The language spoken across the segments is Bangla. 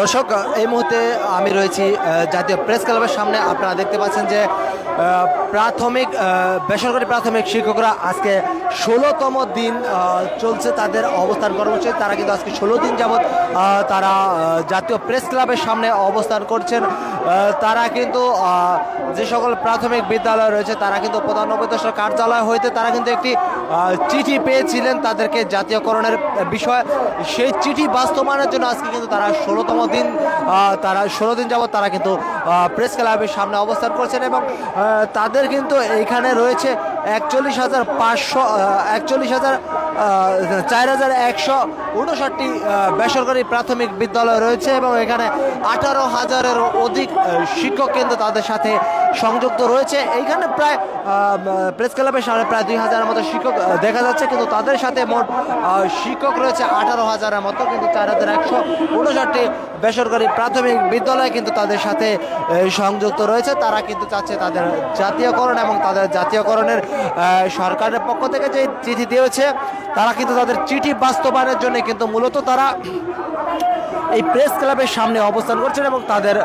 দর্শক, এই মুহূর্তে আমি রয়েছি জাতীয় প্রেস ক্লাবের সামনে। আপনারা দেখতে পাচ্ছেন যে প্রাথমিক বেসরকারি প্রাথমিক শিক্ষকরা আজকে ষোলোতম দিন চলছে তাদের অবস্থান কর্মসূচি। তারা কিন্তু আজকে ষোলো দিন যাবৎ তারা জাতীয় প্রেস ক্লাবের সামনে অবস্থান করছেন। তারা কিন্তু যে সকল প্রাথমিক বিদ্যালয় রয়েছে, তারা কিন্তু প্রধান উপদেষ্টার কার্যালয় হইতে তারা কিন্তু একটি চিঠি পেয়েছিলেন তাদেরকে জাতীয়করণের বিষয়। সেই চিঠি বাস্তবায়নের জন্য আজকে কিন্তু তারা ষোলোতম দিন তারা ষোলো দিন যাবত তারা কিন্তু প্রেস ক্লাবের সামনে অবস্থান করছেন এবং তাদের কিন্তু এইখানে রয়েছে একচল্লিশ হাজার পাঁচশো একচল্লিশ হাজার চার হাজার একশো উনষাটটি বেসরকারি প্রাথমিক বিদ্যালয় রয়েছে এবং এখানে আঠারো হাজারের অধিক শিক্ষক কেন্দ্র তাদের সাথে সংযুক্ত রয়েছে। এইখানে প্রায় প্রেস ক্লাবের সামনে প্রায় দুই হাজারের মতো শিক্ষক দেখা যাচ্ছে। কিন্তু তাদের সাথে মোট শিক্ষক রয়েছে আঠারো হাজারের মতো। কিন্তু চার হাজার একশো উনষাটটি বেসরকারি প্রাথমিক বিদ্যালয় কিন্তু তাদের সাথে সংযুক্ত রয়েছে। তারা কিন্তু চাচ্ছে তাদের জাতীয়করণ এবং তাদের জাতীয়করণের সরকারের পক্ষ থেকে যে চিঠি দিয়েছে, তারা কিন্তু তাদের চিঠি বাস্তবায়নের জন্য কিন্তু মূলত তারা এই প্রেস ক্লাবের সামনে অবস্থান করছেন এবং তাদের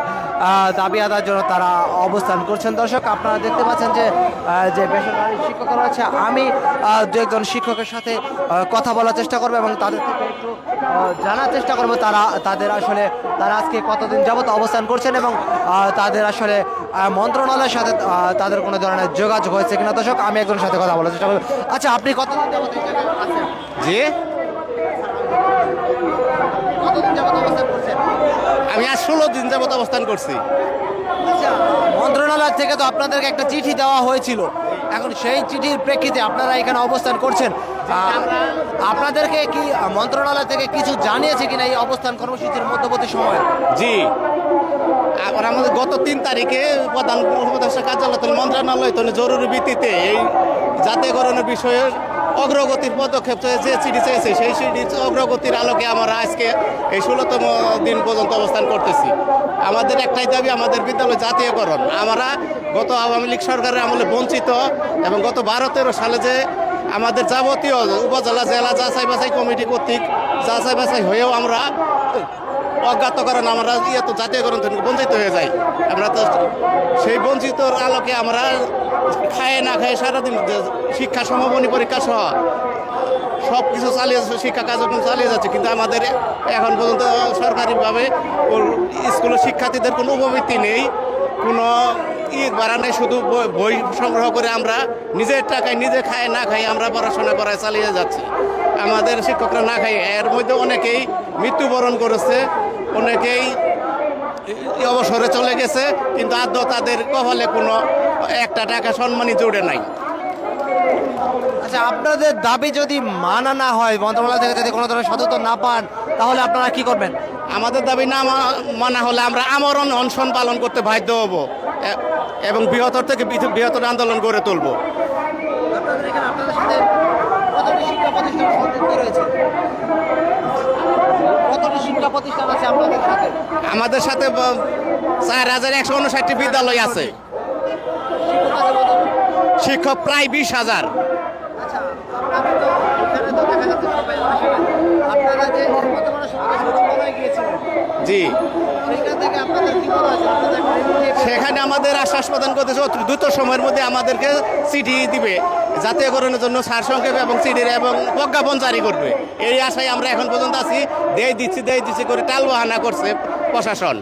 দাবি আদায়ের জন্য তারা অবস্থান করছেন। দর্শক আপনারা দেখতে পাচ্ছেন যে যে বেসরকারি শিক্ষকরা রয়েছে আমি দু একজন শিক্ষকের সাথে কথা বলার চেষ্টা করব এবং তাদের থেকে একটু জানার চেষ্টা করব। তারা তাদের আসলে তারা আজকে কতদিন যাবত অবস্থান করছেন এবং তাদের আসলে মন্ত্রণালয়ের সাথে তাদের কোনো ধরনের যোগাযোগ হয়েছে কিনা? দর্শক আমি একজনের সাথে কথা বলার চেষ্টা করব। আচ্ছা আপনি কতদিন যাবত জি? কতদিন যাবত অবস্থান করছেন? আমি আজ ষোলো দিন যাবত অবস্থান করছি। মন্ত্রণালয় থেকে তো আপনাদেরকে একটা চিঠি দেওয়া হয়েছিল। এখন সেই চিঠির প্রেক্ষিতে আপনারা এখানে অবস্থান করছেন। আপনাদেরকে কি মন্ত্রণালয় থেকে কিছু জানিয়েছে কিনা এই অবস্থান কর্মসূচির মধ্যবর্তী সময়? জি। আবার আমাদের গত তিন তারিখে প্রধান উপদেষ্টা কার্যালয় মন্ত্রণালয় তো জরুরি ভিত্তিতে এই জাতীয়করণের বিষয়ে অগ্রগতির পদক্ষেপ যে চিঠি চেয়েছে সেই চিঠির অগ্রগতির আলোকে আমরা আজকে এই ষোলোতম দিন পর্যন্ত অবস্থান করতেছি। আমাদের একটাই দাবি, আমাদের বিদ্যালয় জাতীয়করণ। আমরা গত আওয়ামী লীগ সরকারের আমলে বঞ্চিত এবং গত বারো তেরো সালে যে আমাদের যাবতীয় উপজেলা, জেলা যাচাই বাছাই কমিটি কর্তৃক যাচাই বাছাই হয়েও আমরা অজ্ঞাত করেন আমরা ইয়ে তো জাতীয়করণ থেকে বঞ্চিত হয়ে যাই। আমরা তো সেই বঞ্চিতর আলোকে আমরা খায় না খায় সারাদিন শিক্ষা সমাপনী পরীক্ষা সহ সব কিছু চালিয়ে যাচ্ছে, শিক্ষা কার্যক্রম চালিয়ে যাচ্ছে। কিন্তু আমাদের এখন পর্যন্ত সরকারিভাবে স্কুলের শিক্ষার্থীদের কোনো উপবৃত্তি নেই কোনো ই বাড়া নেই শুধু বই- সংগ্রহ করে আমরা নিজের টাকায় নিজে খায় না খাই আমরা পড়াশোনা করায় চালিয়ে যাচ্ছি। আমাদের শিক্ষকরা না খাই এর মধ্যে অনেকেই মৃত্যুবরণ করেছে অনেকেই অবসরে চলে গেছে কিন্তু আদ্য তাদের কপালে কোনো একটা টাকা সম্মানই জুড়ে নাই। আচ্ছা আপনাদের দাবি যদি মানা না হয় মন্ত্রণালয় থেকে যদি কোনো ধরনের সদুত্তর না পান তাহলে আপনারা কি করবেন? আমাদের দাবি না মানা হলে আমরা আমরণ অনশন পালন করতে বাধ্য হব। এবং বৃহত্তর থেকে বৃহত্তর আন্দোলন গড়ে তুলব। আমাদের সাথে চার হাজার একশো উনষাটটি বিদ্যালয় আছে। শিক্ষক প্রায় বিশ হাজার। আচ্ছা সেখানে আমাদের আশ্বাস প্রদান করতেছে অতি দ্রুত সময়ের মধ্যে আমাদেরকে চিঠি দিবে, জাতীয়করণের জন্য সার সংক্ষেপ এবং চিঠির এবং প্রজ্ঞাপন জারি করবে। এই আশায় আমরা এখন পর্যন্ত আছি। দেয় দিচ্ছি দেয় দিচ্ছি করে টাল বহানা করছে প্রশাসন,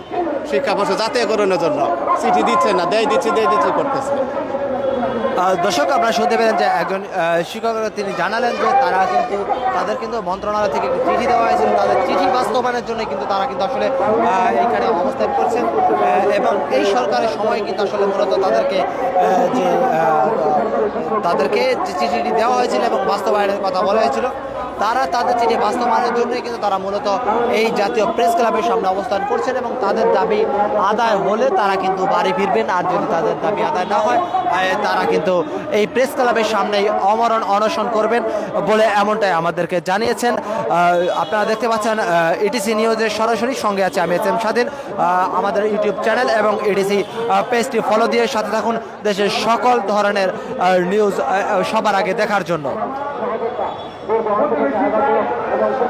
শিক্ষা প্রশাসন জাতীয়করণের জন্য। চিঠি দিচ্ছে না দেয় দিচ্ছি দেয় দিচ্ছি করতেছে। দর্শক, আপনারা শুনতে পেলেন যে একজন শিক্ষকরা শিক্ষক তিনি জানালেন যে তারা কিন্তু, তাদের কিন্তু মন্ত্রণালয় থেকে একটি চিঠি দেওয়া হয়েছিল। তাদের চিঠি বাস্তবায়নের জন্য কিন্তু তারা কিন্তু আসলে এখানে অবস্থান করছেন। এবং এই সরকারের সময় কিন্তু আসলে মূলত তাদেরকে যে তাদেরকে যে চিঠিটি দেওয়া হয়েছিল এবং বাস্তবায়নের কথা বলা হয়েছিল। তারা তাদের চিঠি বাস্তবায়নের জন্যই কিন্তু তারা মূলত এই জাতীয় প্রেস ক্লাবের সামনে অবস্থান করছেন এবং তাদের দাবি আদায় হলে তারা কিন্তু বাড়ি ফিরবেন। আর যদি তাদের দাবি আদায় না হয় তারা কিন্তু এই প্রেস ক্লাবের সামনেই অমরণ অনশন করবেন বলে এমনটাই আমাদেরকে জানিয়েছেন। আপনারা দেখতে পাচ্ছেন ইটিসি নিউজের সরাসরি সঙ্গে আছে আমি এস এম স্বাধীন আমাদের ইউটিউব চ্যানেল এবং ইটিসি পেজটি ফলো দিয়ে সাথে থাকুন দেশের সকল ধরনের নিউজ সবার আগে দেখার জন্য। এবং